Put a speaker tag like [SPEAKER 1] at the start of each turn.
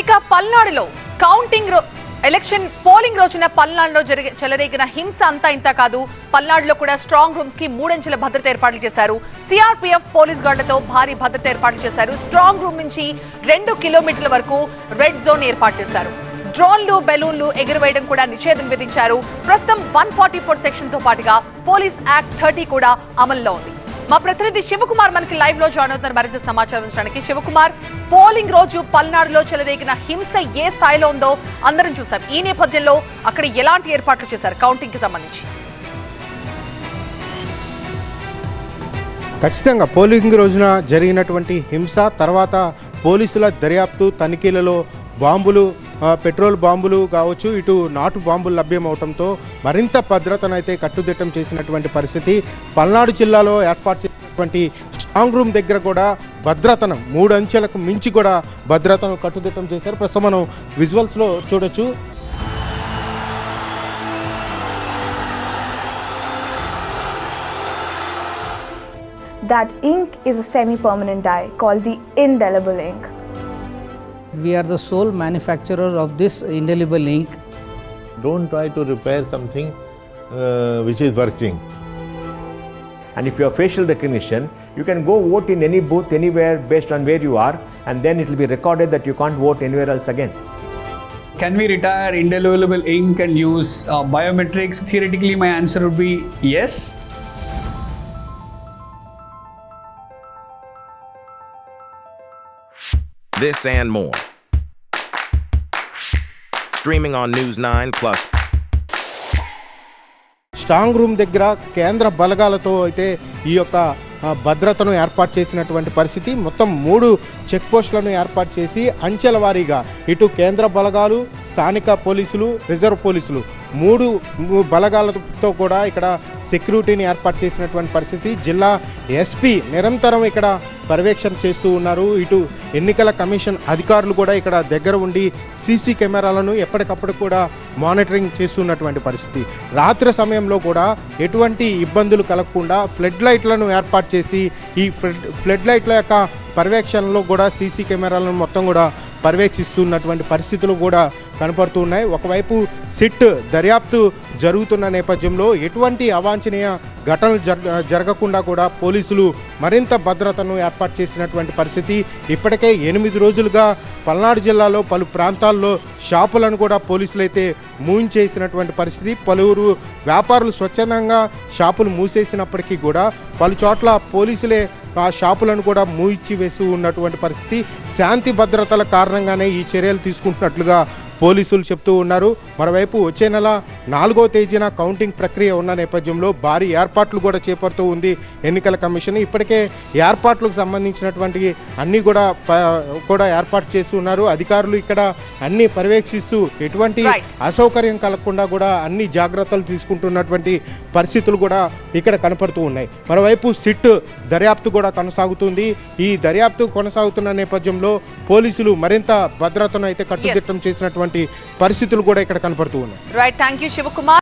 [SPEAKER 1] ఇక పల్నాడులో counting election polling రోజున పల్నాడులో జరిగే చెలరేగిన హింస అంతా ఇంత కాదు. పల్నాడులో కూడా స్ట్రాంగ్ రూమ్స్కి మూడంచెల భద్రత ఏర్పాట్లు చేశారు. సిఆర్పీఎఫ్ పోలీస్ గార్డులతో భారీ భద్రత ఏర్పాట్లు చేశారు. స్ట్రాంగ్ రూమ్ నుంచి రెండు కిలోమీటర్ల వరకు రెడ్ జోన్ ఏర్పాటు చేశారు. డ్రోన్లు బెలూన్లు ఎగురవేయడం కూడా నిషేధం విధించారు. ప్రస్తుతం వన్ ఫార్టీ ఫోర్ సెక్షన్తో పాటుగా పోలీస్ యాక్ట్ థర్టీ కూడా అమల్లో ఉంది. మా ప్రతినిధి శివకుమార్ మనకి లైవ్లో జాయిన్ అవుతున్నారు. మరింత సమాచారం ఉంచడానికి శివకుమార్ పోలింగ్ రోజు పల్నాడులో చెలరేగిన హింస ఏ స్థాయిలో ఉందో అందరం చూసాం. ఈ నేపథ్యంలో అక్కడ ఎలాంటి ఏర్పాట్లు చేశారు? కౌంటింగ్కి సంబంధించి.
[SPEAKER 2] ఖచ్చితంగా పోలింగ్ రోజున జరిగినటువంటి హింస తర్వాత పోలీసుల దర్యాప్తు తనిఖీలలో బాంబులు పెట్రోల్ బాంబులు కావచ్చు ఇటు నాటు బాంబులు లభ్యమవటంతో మరింత భద్రతను అయితే కట్టుదిట్టం చేసినటువంటి పరిస్థితి. పల్నాడు జిల్లాలో ఏర్పాటు చేసినటువంటి స్ట్రాంగ్ రూమ్ దగ్గర కూడా భద్రతను మూడు అంచెలకు మించి కూడా భద్రతను కట్టుదిట్టం చేశారు. ప్రస్తుతం మనం విజువల్స్లో చూడొచ్చు.
[SPEAKER 3] That ink is a semi permanent dye called the indelible ink.
[SPEAKER 4] We are the sole manufacturer of this indelible ink.
[SPEAKER 5] Don't try to repair something uh, which is working.
[SPEAKER 6] And if you have facial recognition, you can go vote in any booth anywhere based on where you are, and then it will be recorded that you can't vote anywhere else again.
[SPEAKER 7] Can we retire indelible ink and use uh, biometrics? Theoretically, my answer would be yes.
[SPEAKER 8] This and more. Streaming on News 9 Plus.
[SPEAKER 2] Strong room దగ్గర కేంద్ర బలగాలతో అయితే ఈ యొక్క భద్రతను ఏర్పాటు చేసినటువంటి పరిస్థితి మొత్తం మూడు చెక్ పోస్టులను ఏర్పాటు చేసి అంచెల వారీగా ఇటు కేంద్ర బలగాలు స్థానిక పోలీసులు రిజర్వ్ పోలీసులు మూడు బలగాలతో కూడా ఇక్కడ సెక్యూరిటీని ఏర్పాటు చేసినటువంటి పరిస్థితి. జిల్లా ఎస్పీ నిరంతరం ఇక్కడ పర్యవేక్షణ చేస్తూ ఉన్నారు. ఇటు ఎన్నికల కమిషన్ అధికారులు కూడా ఇక్కడ దగ్గర ఉండి సీసీ కెమెరాలను ఎప్పటికప్పుడు కూడా మానిటరింగ్ చేస్తున్నటువంటి పరిస్థితి. రాత్రి సమయంలో కూడా ఎటువంటి ఇబ్బందులు కలగకుండా ఫ్లడ్ లైట్లను ఏర్పాటు చేసి ఈ ఫ్లడ్ ఫ్లడ్ లైట్ల యొక్క పర్యవేక్షణలో కూడా సీసీ కెమెరాలను మొత్తం కూడా పర్యవేక్షిస్తున్నటువంటి పరిస్థితులు కూడా కనపడుతూ ఉన్నాయి ఒకవైపు సిట్ దర్యాప్తు జరుగుతున్న నేపథ్యంలో ఎటువంటి అవాంఛనీయ ఘటనలు జరగకుండా కూడా పోలీసులు మరింత భద్రతను ఏర్పాటు చేసినటువంటి పరిస్థితి. ఇప్పటికే ఎనిమిది రోజులుగా పల్నాడు జిల్లాలో పలు ప్రాంతాల్లో షాపులను కూడా పోలీసులు అయితే మూయించేసినటువంటి పరిస్థితి. పలువురు వ్యాపారులు స్వచ్ఛందంగా షాపులు మూసేసినప్పటికీ కూడా పలు చోట్ల పోలీసులే ఆ షాపులను కూడా మూయిచ్చి వేస్తూ ఉన్నటువంటి పరిస్థితి. శాంతి భద్రతల కారణంగానే ఈ చర్యలు తీసుకుంటున్నట్లుగా పోలీసులు చెప్తూ ఉన్నారు. మరోవైపు వచ్చే నెల నాలుగో తేదీన కౌంటింగ్ ప్రక్రియ ఉన్న నేపథ్యంలో భారీ ఏర్పాట్లు కూడా చేపడుతూ ఉంది ఎన్నికల కమిషన్. ఇప్పటికే ఏర్పాట్లకు సంబంధించినటువంటి అన్నీ కూడా కూడా ఏర్పాటు చేస్తున్నారు అధికారులు ఇక్కడ అన్ని పర్యవేక్షిస్తూ ఎటువంటి. అసౌకర్యం కలగకుండా కూడా అన్ని జాగ్రత్తలు తీసుకుంటున్నటువంటి పరిస్థితులు కూడా ఇక్కడ కనపడుతూ ఉన్నాయి. మరోవైపు సిట్ దర్యాప్తు కూడా కొనసాగుతుంది. ఈ దర్యాప్తు కొనసాగుతున్న నేపథ్యంలో పోలీసులు మరింత భద్రతను అయితే కట్టుదిట్టం చేసినటువంటి పరిస్థితులు కూడా ఇక్కడ కనపడుతూ ఉన్నాయి.
[SPEAKER 1] Right thank you Shivakumar